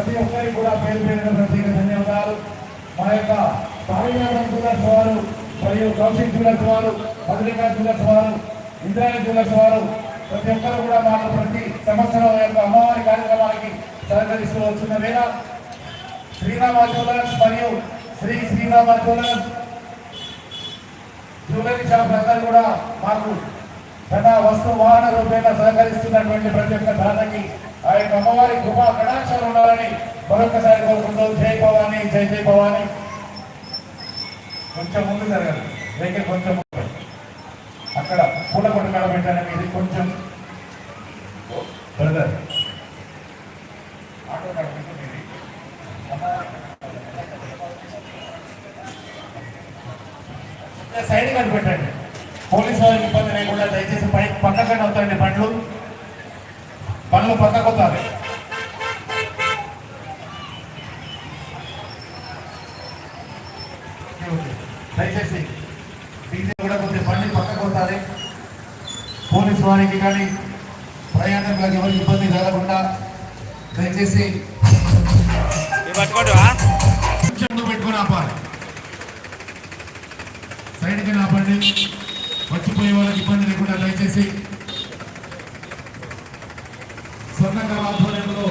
ప్రతి ఒక్కరికి కూడా పేరు పేరిన ప్రత్యేక ధన్యవాదాలు. మా యొక్క కాళీనాథం జులర్స్ వారు మరియు కౌశిక్ జిల్లా వారు మధురికా జులర్స్ వారు ఇంద్రాయణ జిల్లా వారు ప్రతి ఒక్కరు కూడా మాకు ప్రతి సంవత్సరం యొక్క అమ్మవారి కార్యక్రమానికి సహకరిస్తూ వచ్చిన వేళ శ్రీరామ జువెలర్స్ మరియు Sri Sriram jewellers jewellery shop అందరూ కూడా మాకు గత వస్తు వాహన రూపేణ సహకరిస్తున్నటువంటి ప్రతి ఒక్క దాతకి ఆ యొక్క అమ్మవారి కృపా కటాక్షాలు ఉండాలని మరొకసారి కోరుకుంటూ జై భవాని జై జై భవాని. కొంచెం ముందు జరగాలి. లేకపోతే కొంచెం ముందు. అక్కడ పూల కొట్టు కాడ ఇది కొంచెం. బ్రదర్ ఆటో కాడ సైడ్ కనిపెట్టండి పోలీసు వారికి ఇబ్బంది లేకుండా దయచేసి పై పక్కకన్నా వస్తాయండి బండ్లు. పక్కకు వస్తాయి దయచేసి డీజే కూడా కొద్దిగా బండి వస్తుంది పోలీసు వారికి కానీ ప్రయాణికులకు ఎవరికి ఇబ్బంది కలగకుండా దయచేసి పెట్టుకొని ఆపాలి. సైడ్కి ఆపండి వచ్చిపోయే వాళ్ళకి ఇబ్బంది లేకుండా దయచేసి స్వర్ణకళ ఆధ్వర్యంలో